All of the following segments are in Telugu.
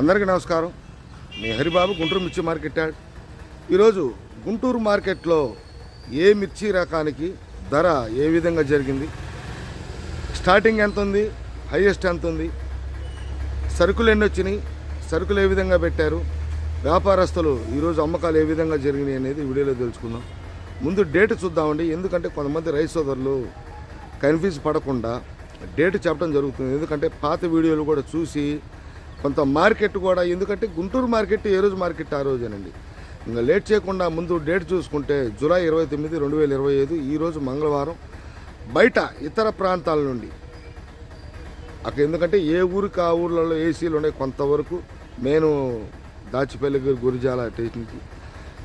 అందరికీ నమస్కారం. మీ హరిబాబు గుంటూరు మిర్చి మార్కెట్ యాడ్. ఈరోజు గుంటూరు మార్కెట్లో ఏ మిర్చి రకానికి ధర ఏ విధంగా జరిగింది? స్టార్టింగ్ ఎంత ఉంది హైయెస్ట్ ఎంత ఉంది సరుకులు ఎన్ని వచ్చినాయి? సరుకులు ఏ విధంగా పెట్టారు? వ్యాపారస్తులు ఈరోజు అమ్మకాలు ఏ విధంగా జరిగినాయి అనేది వీడియోలో తెలుసుకుందాం. ముందు డేట్ చూద్దామండి. ఎందుకంటే కొంతమంది రైతు సోదరులు కన్ఫ్యూజ్ పడకుండా డేట్ చెప్పడం జరుగుతుంది. ఎందుకంటే పాత వీడియోలు కూడా చూసి కొంత మార్కెట్ కూడా ఎందుకంటే గుంటూరు మార్కెట్ ఏ రోజు మార్కెట్ ఆ రోజేనండి. ఇంకా లేట్ చేయకుండా ముందు డేట్ చూసుకుంటే జూలై ఇరవై తొమ్మిది రెండు వేల ఇరవై ఐదు ఈరోజు మంగళవారం బయట ఇతర ప్రాంతాల నుండి. అక్కడ ఎందుకంటే ఏ ఊరికి ఆ ఊర్లలో ఏసీలు ఉన్నాయి కొంతవరకు నేను దాచిపల్లి గురిజాల స్టేషన్కి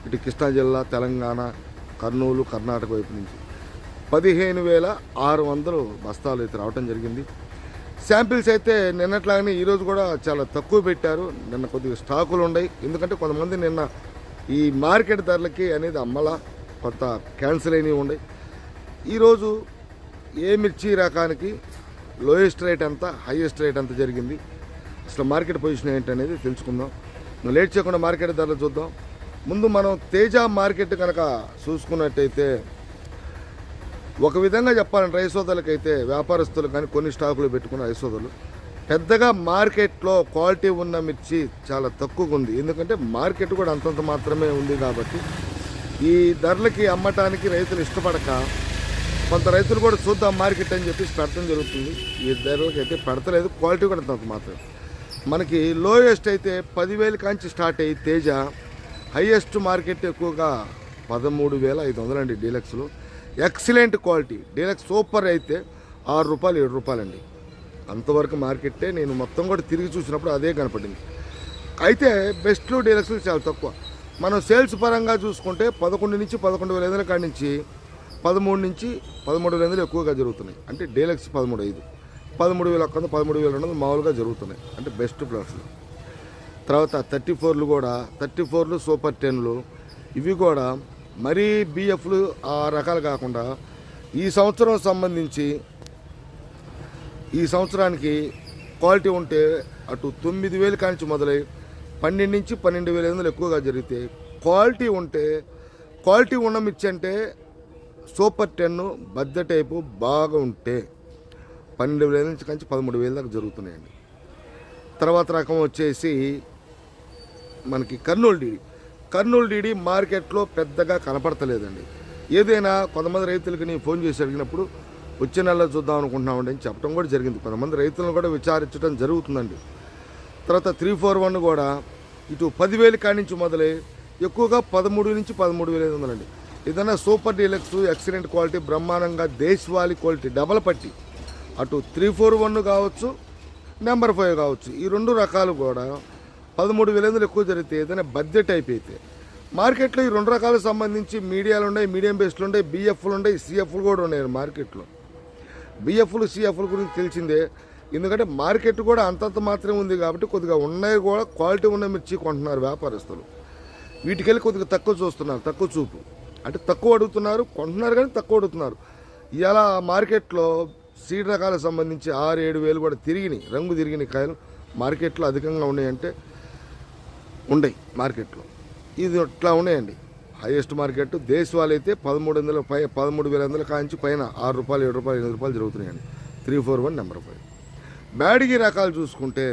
ఇటు కృష్ణా జిల్లా తెలంగాణ కర్నూలు కర్ణాటక వైపు నుంచి పదిహేను వేల ఆరు వందలు బస్తాలు అయితే రావటం జరిగింది. శాంపిల్స్ అయితే నిన్నట్లాగానే ఈరోజు కూడా చాలా తక్కువ పెట్టారు. నిన్న కొద్దిగా స్టాకులు ఉన్నాయి ఎందుకంటే కొంతమంది నిన్న ఈ మార్కెట్ ధరలకి అనేది అమ్మలా కొత్త క్యాన్సిల్ అయినవి ఉన్నాయి ఈరోజు ఏ మిర్చి రకానికి లోయెస్ట్ రేట్ ఎంత హైయెస్ట్ రేట్ ఎంత జరిగింది? అసలు మార్కెట్ పొజిషన్ ఏంటనేది తెలుసుకుందాం. నువ్వు లేట్ చేయకుండా మార్కెట్ ధరలు చూద్దాం. ముందు మనం తేజ మార్కెట్ కనుక చూసుకున్నట్టయితే ఒక విధంగా చెప్పాలంటే రైసోదలకైతే వ్యాపారస్తులు కానీ కొన్ని స్టాకులు పెట్టుకున్న రైసోదలు పెద్దగా మార్కెట్లో క్వాలిటీ ఉన్న మిర్చి చాలా తక్కువగా ఉంది. ఎందుకంటే మార్కెట్ కూడా అంతంత మాత్రమే ఉంది కాబట్టి ఈ ధరలకి అమ్మటానికి రైతులు ఇష్టపడక కొంత రైతులు కూడా చూద్దాం మార్కెట్ అని చెప్పేసి పెడతాం జరుగుతుంది. ఈ ధరలకి అయితే పెడతలేదు క్వాలిటీ కూడా అంతంత మాత్రమే మనకి లోయెస్ట్ అయితే పదివేల కాంచి స్టార్ట్ అయ్యి తేజ హయ్యెస్ట్ మార్కెట్ ఎక్కువగా పదమూడు వేల ఐదు వందలండి డీలక్స్లో. Excellent quality. డీలక్స్ సూపర్ అయితే ఆరు రూపాయలు ఏడు రూపాయలండి. అంతవరకు మార్కెట్టే నేను మొత్తం కూడా తిరిగి చూసినప్పుడు అదే కనపడింది. అయితే బెస్ట్లు డీలక్స్లు చాలా తక్కువ. మనం సేల్స్ పరంగా చూసుకుంటే పదకొండు నుంచి పదకొండు వేల ఐదుల కాడి నుంచి పదమూడు నుంచి పదమూడు వేల ఐదులు ఎక్కువగా జరుగుతున్నాయి. అంటే డీలక్స్ పదమూడు ఐదు. పదమూడు వేల ఒక్క పదమూడు వేల రెండు వందలు మామూలుగా జరుగుతున్నాయి. అంటే బెస్ట్ ప్లాట్స్లు తర్వాత థర్టీ ఫోర్లు కూడా థర్టీ ఫోర్లు సూపర్ టెన్లు ఇవి కూడా మరీ బిఎఫ్లు ఆ రకాలు కాకుండా ఈ సంవత్సరం సంబంధించి ఈ సంవత్సరానికి క్వాలిటీ ఉంటే అటు తొమ్మిది వేలు కానించి మొదలై పన్నెండు నుంచి పన్నెండు వేల ఐదు వందలు ఎక్కువగా జరిగితే క్వాలిటీ ఉంటే క్వాలిటీ ఉన్న మిర్చి అంటే సూపర్ టెన్ బద్ద టైపు బాగా ఉంటే పన్నెండు వేల నుంచి కంచి పదమూడు వేల దాకా జరుగుతున్నాయండి. తర్వాత రకం వచ్చేసి మనకి కర్నూలు డీడీ. కర్నూలు డీడీ మార్కెట్లో పెద్దగా కనపడతలేదండి. ఏదైనా కొంతమంది రైతులకి నేను ఫోన్ చేసి అడిగినప్పుడు వచ్చే నెలలో చూద్దాం అనుకుంటున్నామండి అని చెప్పడం కూడా జరిగింది. కొంతమంది రైతులను కూడా విచారించడం జరుగుతుందండి. తర్వాత త్రీ ఫోర్ వన్ కూడా ఇటు పదివేలు కాడి నుంచి మొదలై ఎక్కువగా పదమూడు నుంచి పదమూడు వేల ఐదు వందలండి ఏదైనా సూపర్ డీలక్స్ ఎక్సలెంట్ క్వాలిటీ బ్రహ్మాండంగా దేశవాళీ క్వాలిటీ డబల్ పట్టి అటు త్రీ ఫోర్ వన్ కావచ్చు నెంబర్ ఫైవ్ కావచ్చు ఈ రెండు రకాలు కూడా పదమూడు వేల ఐదు ఎక్కువ జరిగితే ఏదైనా బడ్జెట్ అయిపోయితే మార్కెట్లో ఈ రెండు రకాలకు సంబంధించి మీడియాలు ఉన్నాయి మీడియం బేస్లు ఉన్నాయి బిఎఫ్లు ఉన్నాయి సిఎఫ్లు కూడా ఉన్నాయి మార్కెట్లో. బిఎఫ్లు సిఎఫ్ల గురించి తెలిసిందే. ఎందుకంటే మార్కెట్ కూడా అంతంత మాత్రమే ఉంది కాబట్టి కొద్దిగా ఉన్నాయి కూడా క్వాలిటీ ఉన్న మిర్చి కొంటున్నారు వ్యాపారస్తులు. వీటికెళ్ళి కొద్దిగా తక్కువ చూస్తున్నారు తక్కువ చూపు. అంటే తక్కువ అడుగుతున్నారు కొంటున్నారు కానీ తక్కువ అడుగుతున్నారు. ఇలా మార్కెట్లో సీడ్ రకాలకు సంబంధించి ఆరు ఏడు వేలు కూడా తిరిగినాయి రంగు తిరిగినాయి కాయలు. మార్కెట్లో అధికంగా ఉన్నాయంటే ఉండయి మార్కెట్లో. ఇది ఇట్లా ఉన్నాయండి హైయెస్ట్ మార్కెట్ దేశవాళీ అయితే పదమూడు వందల పై పదమూడు వేల వందల కాంచి పైన ఆరు రూపాయలు ఏడు రూపాయలు ఎనిమిది రూపాయలు జరుగుతున్నాయండి. Three four one number five. Byadgi రకాలు చూసుకుంటే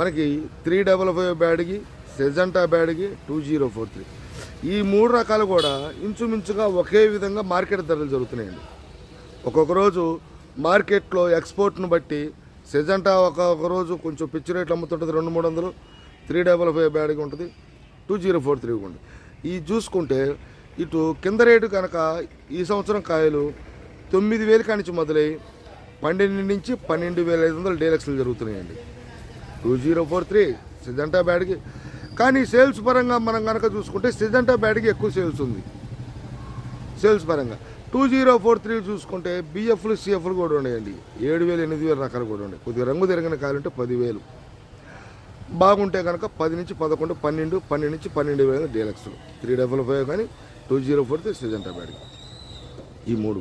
మనకి three double five Byadgi Syngenta Byadgi two zero four three. ఈ మూడు రకాలు కూడా ఇంచుమించుగా ఒకే విధంగా మార్కెట్ ధరలు జరుగుతున్నాయండి. ఒక్కొక్క రోజు మార్కెట్లో ఎక్స్పోర్ట్ను బట్టి సెజంటా ఒక్కొక్క రోజు కొంచెం పిచ్చి రేట్లు అమ్ముతుంటుంది రెండు మూడు వందలు త్రీ డబల్ ఫైవ్ బ్యాడ్గా ఉంటుంది టూ జీరో ఫోర్ త్రీ ఉంటుంది. ఈ చూసుకుంటే ఇటు కింద రేటు కనుక ఈ సంవత్సరం కాయలు తొమ్మిది వేలు కానించి మొదలై పన్నెండు నుంచి పన్నెండు వేల ఐదు వందలు డీలక్స్లు జరుగుతున్నాయండి. Two zero four three Syngenta Byadgi కానీ సేల్స్ పరంగా మనం కనుక చూసుకుంటే సిజంటా బ్యాడ్కి ఎక్కువ సేల్స్ ఉంది. సేల్స్ పరంగా. టూ జీరో ఫోర్ త్రీ చూసుకుంటే బిఎఫ్లు సిఎఫ్లు కూడా ఉన్నాయండి. ఏడు వేలు ఎనిమిది వేల రకాలు కూడా ఉన్నాయి. కొద్దిగా రంగు తిరిగిన కాయలుంటే పదివేలు. బాగుంటే కనుక పది నుంచి పదకొండు పన్నెండు పన్నెండు నుంచి పన్నెండు వేల డీలక్స్ త్రీ డబల్ ఫైవ్ కానీ two zero four three Syngenta ఈ మూడు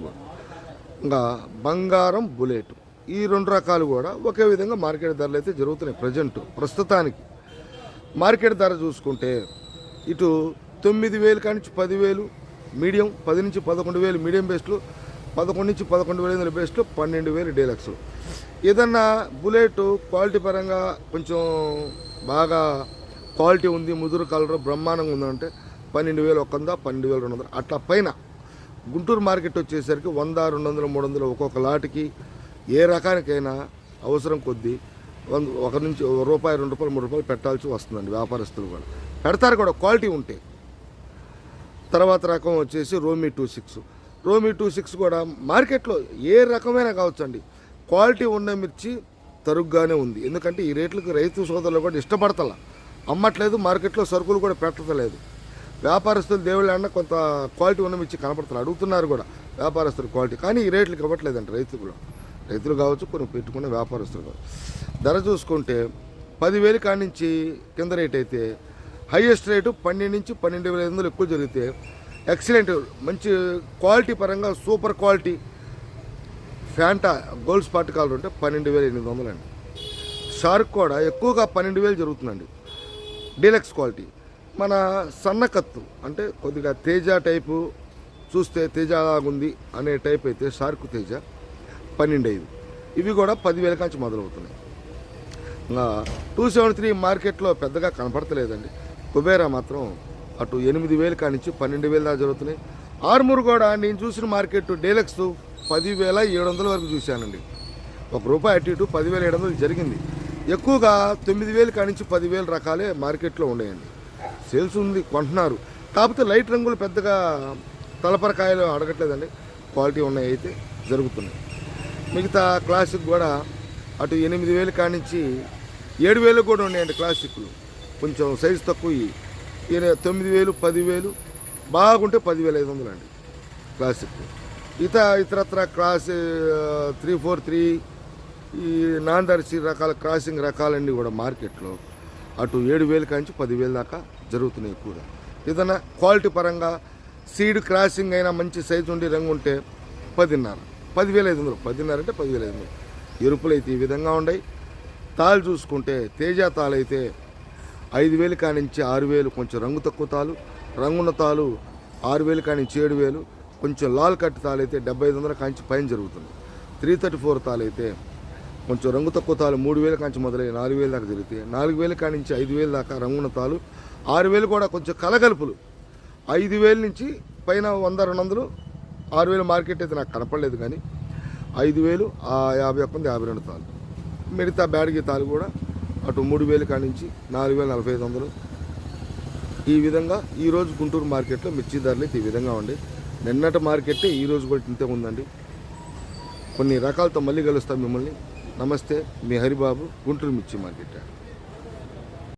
ఇంకా బంగారం బుల్లెట్. ఈ రెండు రకాలు కూడా ఒకే విధంగా మార్కెట్ ధరలు అయితే జరుగుతున్నాయి ప్రజెంట్ ప్రస్తుతానికి. మార్కెట్ ధర చూసుకుంటే ఇటు తొమ్మిది వేలు కానించి పదివేలు మీడియం పది నుంచి పదకొండు వేలు మీడియం బేస్లు పదకొండు నుంచి పదకొండు వేల ఐదు బేస్లు పన్నెండు వేలు డీలక్స్ ఏదన్నా బుల్లెట్ క్వాలిటీ పరంగా కొంచెం బాగా క్వాలిటీ ఉంది ముదురు కలర్ బ్రహ్మాండంగా ఉందంటే పన్నెండు వేలు ఒక వంద పన్నెండు వేలు రెండు వందలు. అట్లా పైన గుంటూరు మార్కెట్ వచ్చేసరికి వంద రెండు వందలు మూడు వందలు ఒక్కొక్క లాటికి ఏ రకానికైనా అవసరం కొద్దీ వంద ఒక నుంచి ఒక రూపాయి రెండు రూపాయలు మూడు రూపాయలు పెట్టాల్సి వస్తుందండి వ్యాపారస్తులు కూడా. పెడతారు కూడా క్వాలిటీ ఉంటే. తర్వాత రకం వచ్చేసి Romi two six. Romi two six కూడా మార్కెట్లో ఏ రకమైనా కావచ్చండి. క్వాలిటీ ఉన్న మిర్చి తరుగ్గానే ఉంది. ఎందుకంటే ఈ రేట్లకు రైతు సోదరులు కూడా ఇష్టపడతల. అమ్మట్లేదు మార్కెట్లో సరుకులు కూడా పెట్టలేదు వ్యాపారస్తులు దేవుళ్ళన్న కొంత క్వాలిటీ ఉన్న మిర్చి కనపడుతున్నారు అడుగుతున్నారు కూడా వ్యాపారస్తులు క్వాలిటీ. కానీ ఈ రేట్లకు ఇవ్వట్లేదండి రైతులు. కూడా రైతులు కావచ్చు కొన్ని పెట్టుకున్న వ్యాపారస్తులు కావచ్చు. ధర చూసుకుంటే పదివేలు కాడి నుంచి కింద రేట్ అయితే హైయెస్ట్ రేటు పన్నెండు నుంచి పన్నెండు వేల ఐదు వందలు ఎక్కువ జరిగితే ఎక్సలెంట్ మంచి క్వాలిటీ పరంగా super quality Fanta Gold Spot colour ఉంటే పన్నెండు వేల ఎనిమిది వందలు అండి. షార్క్ కూడా ఎక్కువగా పన్నెండు వేలు జరుగుతుందండి. Deluxe quality. మన సన్నకత్తు అంటే కొద్దిగా తేజ టైపు చూస్తే తేజ లాగుంది అనే టైప్ అయితే షార్క్ తేజ పన్నెండు ఐదు. ఇవి కూడా పదివేల కాంచి మొదలవుతున్నాయి. టూ సెవెన్ త్రీ మార్కెట్లో పెద్దగా కనపడతలేదండి. కుబేరా మాత్రం అటు ఎనిమిది వేలు కానించి పన్నెండు వేలు దాకా జరుగుతున్నాయి. ఆర్మూర్ కూడా నేను చూసిన మార్కెట్ డీలక్స్ పదివేల ఏడు వందల వరకు చూశానండి. ఒక రూపాయి అటు ఇటు పదివేల ఏడు వందలు జరిగింది. ఎక్కువగా తొమ్మిది వేలు కానించి పదివేల రకాలే మార్కెట్లో ఉన్నాయండి. సేల్స్ ఉంది కొంటున్నారు. కాకపోతే లైట్ రంగులు పెద్దగా తలపరకాయలు అడగట్లేదండి. క్వాలిటీ ఉన్నాయి అయితే జరుగుతున్నాయి. మిగతా క్లాసిక్ కూడా అటు ఎనిమిది వేలు కానించి ఏడు వేలు కూడా ఉన్నాయండి క్లాసిక్లు. కొంచెం సైజు తక్కువ తొమ్మిది వేలు పదివేలు బాగుంటే పదివేల ఐదు వందలు అండి క్లాసిక్ ఇత ఇతరత్ర క్రాస్ త్రీ ఫోర్ త్రీ ఈ నాన్ రకాల క్రాసింగ్ రకాలన్నీ కూడా మార్కెట్లో అటు ఏడు వేలు కాంచి పదివేలు దాకా జరుగుతున్నాయి ఎక్కువగా ఏదైనా క్వాలిటీ పరంగా సీడ్ క్రాసింగ్ అయినా మంచి సైజు ఉండి రంగు ఉంటే పదిన్నర పదివేల ఐదు వందలు పదిన్నర అంటే పదివేల ఐదు వందలు. ఎరుపులు అయితే ఈ విధంగా ఉన్నాయి తాళ్ళు చూసుకుంటే తేజ తాళ్ళు అయితే ఐదు వేలు కానించి ఆరు వేలు కొంచెం రంగు తక్కువ తాలు రంగున్న తాలు ఆరు వేలు కానించి ఏడు వేలు కొంచెం లాల్ కట్ తాలు అయితే డెబ్బై ఐదు వందల కాంచి పైన జరుగుతుంది. త్రీ థర్టీ ఫోర్ తాలు అయితే కొంచెం రంగు తక్కువ తాలు మూడు వేల కాంచి మొదలై నాలుగు వేల దాకా జరుగుతాయి నాలుగు వేల కానించి ఐదు వేల దాకా రంగున తాలు ఆరు వేలు కూడా కొంచెం కలగలుపులు. ఐదు వేల నుంచి పైన వంద రెండు వందలు ఆరు వేలు మార్కెట్ అయితే నాకు కనపడలేదు కానీ ఐదు వేలు ఆ యాభై ఒక్క యాభై రెండు తాలు మిగతా బ్యాడ్గి తాలు కూడా అటు మూడు వేలు కానించి నాలుగు వేల నలభై ఐదు వందలు. ఈ విధంగా ఈరోజు గుంటూరు మార్కెట్లో మిర్చి ధరలు అయితే ఈ విధంగా ఉండే. నిన్నటి మార్కెట్ ఈ రోజు కూడా ఇంతే ఉందండి. కొన్ని రకాలతో మళ్ళీ కలుస్తాం మిమ్మల్ని. నమస్తే మీ హరిబాబు గుంటూరు మిర్చి మార్కెట్